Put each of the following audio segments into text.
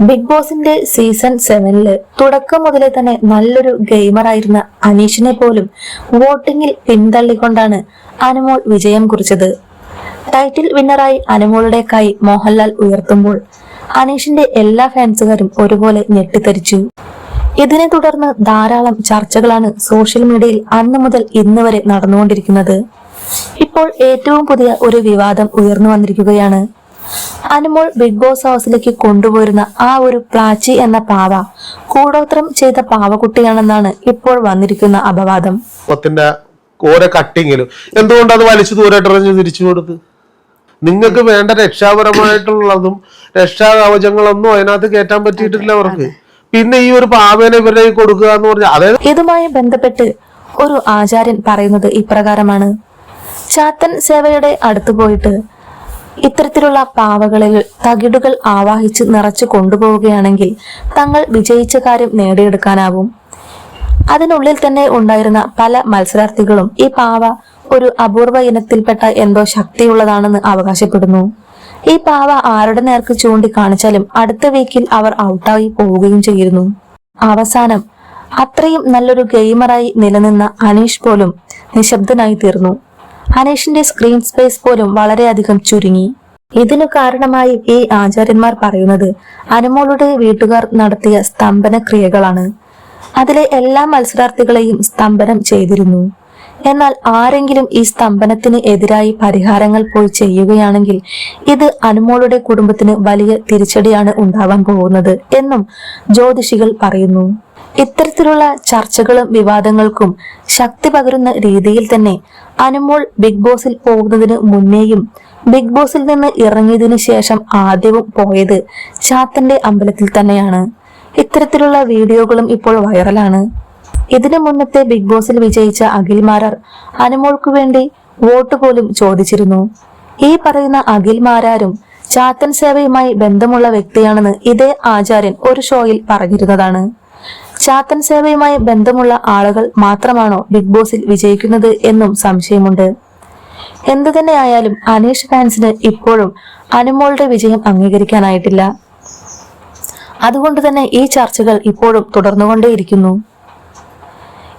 Big ബോസിന്റെ season സെവനിൽ തുടക്കം മുതലേ തന്നെ നല്ലൊരു ഗെയിമറായിരുന്ന അനീഷിനെ പോലും വോട്ടിങ്ങിൽ പിന്തള്ളിക്കൊണ്ടാണ് അനുമോൾ വിജയം കുറിച്ചത്. ടൈറ്റിൽ വിന്നറായി അനുമോളുടെ കൈ മോഹൻലാൽ ഉയർത്തുമ്പോൾ അനീഷിന്റെ എല്ലാ ഫാൻസുകാരും ഒരുപോലെ ഞെട്ടിത്തരിച്ചു ഇതിനെ തുടർന്ന് ധാരാളം ചർച്ചകളാണ് സോഷ്യൽ മീഡിയയിൽ അന്ന് മുതൽ ഇന്ന് വരെ നടന്നുകൊണ്ടിരിക്കുന്നത്. ഇപ്പോൾ ഏറ്റവും പുതിയ ഒരു വിവാദം ഉയർന്നു വന്നിരിക്കുകയാണ്. അനുമോൾ ബിഗ് ബോസ് ഹൗസിലേക്ക് കൊണ്ടുപോയിരുന്ന ആ ഒരു പ്ലാച്ചി എന്ന പാവ കൂടോത്രം ചെയ്ത പാവക്കുട്ടിയാണെന്നാണ് ഇപ്പോൾ വന്നിരിക്കുന്ന അപവാദം. ഓരോ കട്ടിങ്ങിലും എന്തുകൊണ്ട് അത് വലിച്ചു ദൂരട്ടെറിഞ്ഞ് തിരിച്ചു കൊടുത്ത്? നിങ്ങൾക്ക് വേണ്ട രക്ഷാപരമായിട്ടുള്ളതും രക്ഷാകവചങ്ങളൊന്നും അതിനകത്ത് കയറ്റാൻ പറ്റിയിട്ടില്ല അവർക്ക്. പിന്നെ ഈ ഒരു പാവേനെ ഇവരുടെ കൊടുക്കുക എന്ന് പറഞ്ഞാൽ അതായത് ഇതുമായി ബന്ധപ്പെട്ട് ഒരു ആചാര്യൻ പറയുന്നത് ഇപ്രകാരമാണ്. ചാത്തൻ സേവയുടെ അടുത്ത് പോയിട്ട് ഇത്തരത്തിലുള്ള പാവകളിൽ തകിടുകൾ ആവാഹിച്ച് നിറച്ചു കൊണ്ടുപോവുകയാണെങ്കിൽ തങ്ങൾ വിജയിച്ച കാര്യം നേടിയെടുക്കാനാവും. അതിനുള്ളിൽ തന്നെ ഉണ്ടായിരുന്ന പല മത്സരാർത്ഥികളും ഈ പാവ ഒരു അപൂർവ ഇനത്തിൽപ്പെട്ട എന്തോ ശക്തിയുള്ളതാണെന്ന് അവകാശപ്പെടുന്നു. ഈ പാവ ആരുടെ നേർക്ക് ചൂണ്ടിക്കാണിച്ചാലും അടുത്ത വീക്കിൽ അവർ ഔട്ടായി പോവുകയും ചെയ്യുന്നു. അവസാനം അത്രയും നല്ലൊരു ഗെയിമറായി നിലനിന്ന അനീഷ് പോലും നിശബ്ദനായി തീർന്നു. അനീഷിന്റെ സ്ക്രീൻ സ്പേസ് പോലും വളരെയധികം ചുരുങ്ങി. ഇതിനു കാരണമായി ഈ ആചാര്യന്മാർ പറയുന്നത് അനുമോളുടെ വീട്ടുകാർ നടത്തിയ സ്തംഭന ക്രിയകളാണ് അതിലെ എല്ലാ മത്സരാർത്ഥികളെയും സ്തംഭനം ചെയ്തിരുന്നു. എന്നാൽ ആരെങ്കിലും ഈ സ്തംഭനത്തിന് എതിരായി പരിഹാരങ്ങൾ പോയി ചെയ്യുകയാണെങ്കിൽ ഇത് അനുമോളുടെ കുടുംബത്തിന് വലിയ തിരിച്ചടിയാണ് ഉണ്ടാവാൻ പോകുന്നത് എന്നും ജ്യോതിഷികൾ പറയുന്നു. ഇത്തരത്തിലുള്ള ചർച്ചകളും വിവാദങ്ങൾക്കും ശക്തി പകരുന്ന രീതിയിൽ തന്നെ അനുമോൾ ബിഗ് ബോസിൽ പോകുന്നതിന് മുന്നേയും ബിഗ് ബോസിൽ നിന്ന് ഇറങ്ങിയതിനു ശേഷം ആദ്യവും പോയത് ചാത്തന്റെ അമ്പലത്തിൽ തന്നെയാണ്. ഇത്തരത്തിലുള്ള വീഡിയോകളും ഇപ്പോൾ വൈറലാണ്. ഇതിനു മുന്നത്തെ ബിഗ് ബോസിൽ വിജയിച്ച അഖിൽ മാരാർ അനുമോൾക്ക് വേണ്ടി വോട്ട് പോലും ചോദിച്ചിരുന്നു. ഈ പറയുന്ന അഖിൽ മാരാരും ചാത്തൻ സേവയുമായി ബന്ധമുള്ള വ്യക്തിയാണെന്ന് ഇതേ ആചാര്യൻ ഒരു ഷോയിൽ പറഞ്ഞിരുന്നതാണ്. ചാത്തൻ സേവയുമായി ബന്ധമുള്ള ആളുകൾ മാത്രമാണോ ബിഗ് ബോസിൽ വിജയിക്കുന്നത് എന്നും സംശയമുണ്ട്. എന്തു തന്നെയായാലും അനീഷ് ഫാൻസിന് ഇപ്പോഴും അനുമോളുടെ വിജയം അംഗീകരിക്കാനായിട്ടില്ല. അതുകൊണ്ട് തന്നെ ഈ ചർച്ചകൾ ഇപ്പോഴും തുടർന്നുകൊണ്ടേയിരിക്കുന്നു.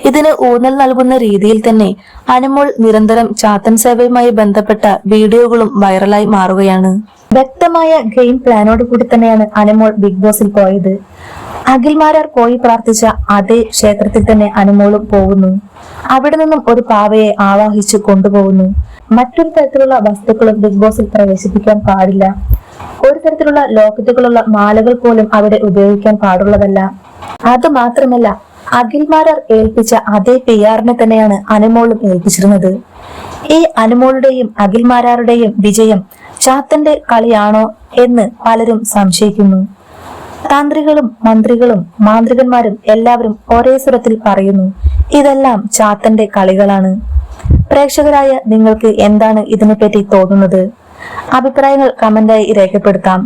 ഇതിന് ഊന്നൽ നൽകുന്ന രീതിയിൽ തന്നെ അനുമോൾ നിരന്തരം ചാത്തൻ സേവയുമായി ബന്ധപ്പെട്ട വീഡിയോകളും വൈറലായി മാറുകയാണ്. വ്യക്തമായ ഗെയിം പ്ലാനോട് കൂടി തന്നെയാണ് അനുമോൾ ബിഗ് ബോസിൽ പോയത്. അഖിൽമാരാർ പോയി പ്രാർത്ഥിച്ച അതേ ക്ഷേത്രത്തിൽ തന്നെ അനുമോളും പോകുന്നു. അവിടെ നിന്നും ഒരു പാവയെ ആവാഹിച്ച് കൊണ്ടുപോകുന്നു. മറ്റൊരു തരത്തിലുള്ള വസ്തുക്കളും ബിഗ് ബോസിൽ പ്രവേശിപ്പിക്കാൻ പാടില്ല. ഒരു തരത്തിലുള്ള ലോക്കറ്റുകളുള്ള മാലകൾ പോലും അവിടെ ഉപയോഗിക്കാൻ പാടുള്ളതല്ല. അത് മാത്രമല്ല അഖിൽമാരാർ ഏൽപ്പിച്ച അതേ പി ആറിനെ തന്നെയാണ് അനുമോളും ഏൽപ്പിച്ചിരുന്നത്. ഈ അനുമോളുടെയും അഖിൽമാരാരുടെയും വിജയം ചാത്തന്റെ കളിയാണോ എന്ന് പലരും സംശയിക്കുന്നു. താന്ത്രികളും മന്ത്രികളും മാന്ത്രികന്മാരും എല്ലാവരും ഒരേ സ്വരത്തിൽ പറയുന്നു ഇതെല്ലാം ചാത്തന്റെ കളികളാണ്. പ്രേക്ഷകരായ നിങ്ങൾക്ക് എന്താണ് ഇതിനെപ്പറ്റി തോന്നുന്നത്? അഭിപ്രായങ്ങൾ കമന്റായി രേഖപ്പെടുത്താം.